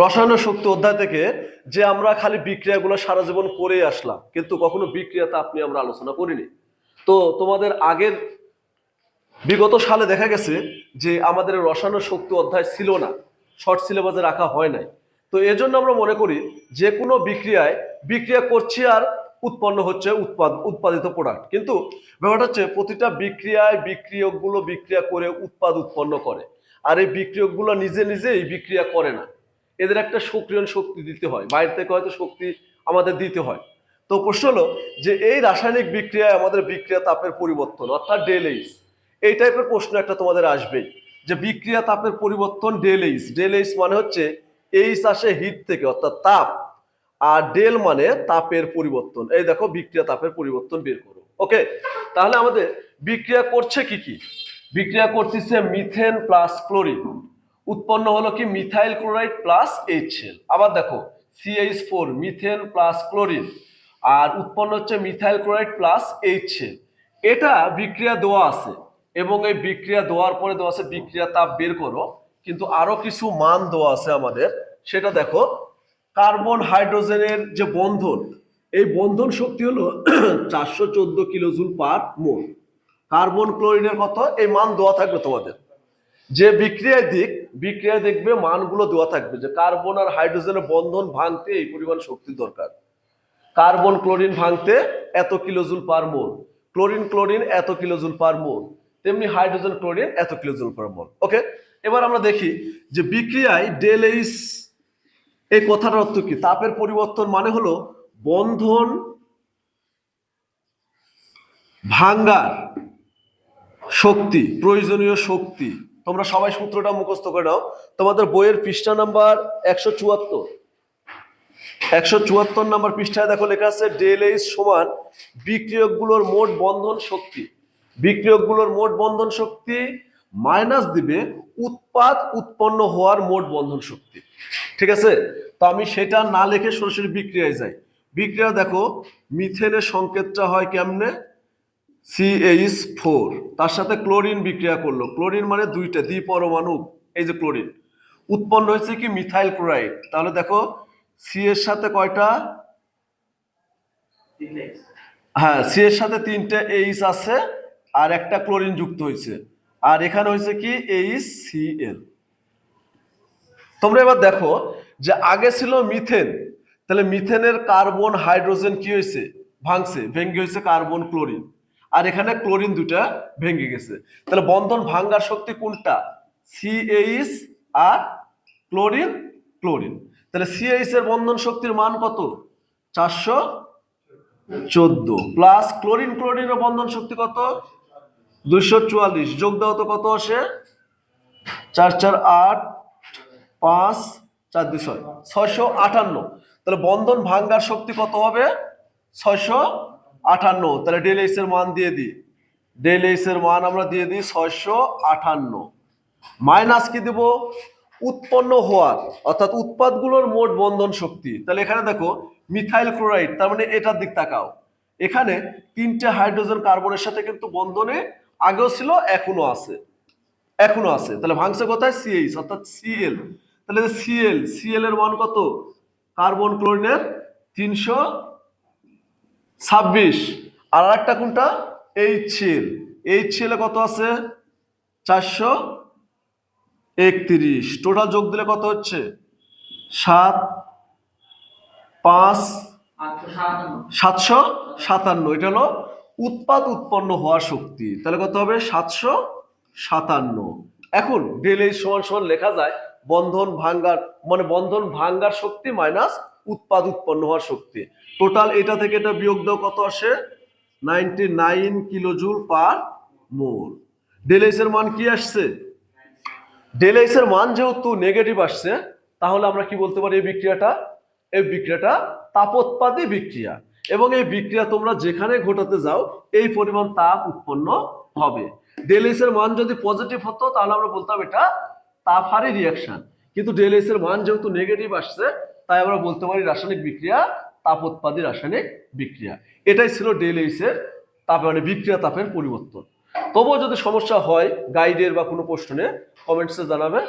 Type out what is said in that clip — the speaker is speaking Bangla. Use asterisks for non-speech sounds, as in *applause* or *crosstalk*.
রসায়ন শক্তি অধ্যায় থেকে যে আমরা খালি বিক্রিয়াগুলো সারা জীবন করে আসলাম, কিন্তু কখনো বিক্রিয়াতে আপনি আমরা আলোচনা করিনি। তো তোমাদের আগের বিগত সালে দেখা গেছে যে আমাদের রসায়ন শক্তি অধ্যায় ছিল না, শর্ট সিলেবাসে রাখা হয় নাই। তো এজন্য আমরা মনে করি যে কোনো বিক্রিয়ায় বিক্রিয়া করছি আর উৎপন্ন হচ্ছে উৎপাদ, উৎপাদিত প্রোডাক্ট কিন্তু ব্যাপারটা হচ্ছে প্রতিটা বিক্রিয়ায় বিক্রিয়কগুলো বিক্রিয়া করে উৎপাদ উৎপন্ন করে। আর এই বিক্রিয়কগুলো নিজে নিজে এই বিক্রিয়া করে না। এদের একটা সক্রিয়ণ শক্তি দিতে হয়। বাইরে থেকে হয়তো শক্তি আমাদের দিতে হয়। তো প্রশ্ন হলো যে এই রাসায়নিক বিক্রিয়ায় আমাদের বিক্রিয়া তাপের পরিবর্তন, অর্থাৎ ডেলেইস এই টাইপের প্রশ্ন একটা তোমাদের আসবেই যে বিক্রিয়া তাপের পরিবর্তন ডেলেইস ডেলেইস মানে হচ্ছে এইস আসে হিট থেকে, অর্থাৎ তাপ, আর ডেল মানে তাপের পরিবর্তন। এই দেখো বিক্রিয়া তাপের পরিবর্তন বের করো। ওকে তাহলে আমাদের বিক্রিয়া করছে কি কি? বিক্রিয়া করতেছে মিথেন প্লাস ক্লোরিন উৎপন্ন হলো কি? মিথাইল ক্লোরাইড প্লাস এইচএল আবার দেখো CH four methane plus chlorine আর উৎপন্ন হচ্ছে মিথাইল ক্লোরাইড প্লাস এইচএল এটা বিক্রিয়া দেওয়া আছে। এবং এই বিক্রিয়া দেওয়ার পরে দেওয়া আছে বিক্রিয়া তাপ বের করো। কিন্তু আরও কিছু মান দেওয়া আছে আমাদের। সেটা দেখো, কার্বন হাইড্রোজেনের যে বন্ধন, এই বন্ধন শক্তি হলো *clears throat* চারশো চোদ্দ কিলোজুল পার মোল। কার্বন ক্লোরিনের কত? এই মান দেওয়া থাকবে তোমাদের। যে বিক্রিয়ায় দিক বিক্রিয়ায় দেখবে মানগুলো দেওয়া থাকবে যে কার্বন আর হাইড্রোজেনের বন্ধন ভাঙতে এই পরিমাণ শক্তির দরকার। কার্বন ক্লোরিন ভাঙতে এত kilojoule per mole, chlorine chlorine এত কিলোজুল পার মোল, তেমনি হাইড্রোজেন ক্লোরিন এত কিলোজুল পার মোল, ওকে? এবার আমরা দেখি যে বিক্রিয়ায় ডেলেইস এই কথাটার অর্থ কি? তাপের পরিবর্তন মানে হলো বন্ধন ভাঙ্গার শক্তি, প্রয়োজনীয় শক্তি তোমরা সবাই সূত্রটা মুখস্থ করে নাও। তোমাদের বইয়ের পৃষ্ঠা নাম্বার একশো চুয়াত্তর। একশো চুয়াত্তর নাম্বার পৃষ্ঠায় দেখো লেখা আছে ডেল এইচ সমান বিক্রিয়কগুলোর মোট বন্ধন শক্তি। বিক্রিয়কগুলোর মোট বন্ধন শক্তি মাইনাস দিবে উৎপাদ উৎপন্ন হওয়ার মোট বন্ধন শক্তি। ঠিক আছে? তো আমি সেটা না লিখে সরাসরি বিক্রিয়ায় যাই। বিক্রিয়া দেখো, মিথেনের সংকেতটা হয় কেমনে? সিএইচ ফোর তার সাথে ক্লোরিন বিক্রিয়া করল। ক্লোরিন মানে দুইটা, দ্বিপরমাণু, এই যে ক্লোরিন উৎপন্ন হয়েছে কি মিথাইল ক্লোরাইড তাহলে দেখো সি এর সাথে কয়টা? হ্যাঁ সি এর সাথে তিনটে এইচ আছে, আর একটা ক্লোরিন যুক্ত হয়েছে। আর এখানে হয়েছে কি এইচ সি এল তোমরা এবার দেখো যে আগে ছিল মিথেন তাহলে মিথেনের কার্বন হাইড্রোজেন কি হয়েছে? ভাঙছে ভেঙ্গে হয়েছে কার্বন ক্লোরিন আর এখানে ক্লোরিন দুটা ভেঙে গেছে। তাহলে বন্ধন ভাঙ্গার শক্তি কোনটা? সিএইচ আর ক্লোরিন ক্লোরিন। তাহলে সিএইচ এর বন্ধন শক্তির মান কত? চারশো চোদ্দ। প্লাস ক্লোরিন, ক্লোরিনের বন্ধন শক্তি কত? দুইশো চুয়াল্লিশ। যোগ দাও তো কত আসে? চার চার আট পাঁচ চার দুই ছয়। ছয়শো আটান্ন। তাহলে বন্ধন ভাঙ্গার শক্তি কত হবে? ছয়শো আটান্ন, তাহলে ডেল এইচ এর মান দিয়ে দিই। ডেল এইচ এর মান আমরা দিয়ে দিই ছয়শো আটান্ন। মাইনাস কি দেব? উৎপন্ন হওয়ার, অর্থাৎ উৎপাদগুলোর মোট বন্ধন শক্তি। তাহলে এখানে দেখো, মিথাইল ক্লোরাইড, তার মানে এটার দিক তাকাও। এখানে তিনটে হাইড্রোজেন কার্বনের সাথে কিন্তু বন্ধনে আগেও ছিল এখনও আছে। এখনও আছে। তাহলে ভাঙছে কোথায়? সিএইচ অর্থাৎ সিএল তাহলে সিএল সিএল এর মান কত? কার্বন ক্লোরিনের তিনশো ছাব্বিশ। আর একটা কোনটা? এইচ এল এইচ এল কত আছে? চারশো একত্রিশ। টোটাল যোগ দিলে কত হচ্ছে? সাত, পাঁচ, সাতশো সাতান্ন। এটা হলো উৎপাদ উৎপন্ন হওয়ার শক্তি। তাহলে কত হবে? সাতশো সাতান্ন। এখন ডেল সমান সমান লেখা যায় বন্ধন ভাঙ্গার মানে বন্ধন ভাঙ্গার শক্তি মাইনাস উৎপাদ উৎপন্ন হওয়ার শক্তি। টোটাল এটা থেকে এটা বিয়োগ দাও কত আসে? Ninety nine kilojoule per mole ডেলএস এর মান কি আসছে? ডেলএস এর মান যেহেতু নেগেটিভ আসছে, তাহলে আমরা কি বলতে পারি এই বিক্রিয়াটা? এই বিক্রিয়াটা তাপোৎপাদী বিক্রিয়া। এবং এই বিক্রিয়া তোমরা যেখানে ঘটাতে যাও, এই পরিমাণ তাপ উৎপন্ন হবে। ডেলএস এর মান যদি পজিটিভ হতো, তাহলে আমরা বলতাম এটা তাপহারী রিয়াকশন কিন্তু ডেলএস এর মান যেহেতু নেগেটিভ আসছে তাই আমরা বলতে পারি রাসায়নিক বিক্রিয়া তাপোৎপাদী রাসায়নিক বিক্রিয়া। এটাই ছিল এর তাপ মানে বিক্রিয়া তাপের পরিবর্তন। তবুও যদি সমস্যা হয় গাইডের বা কোনো প্রশ্নে কমেন্টসে জানাবে।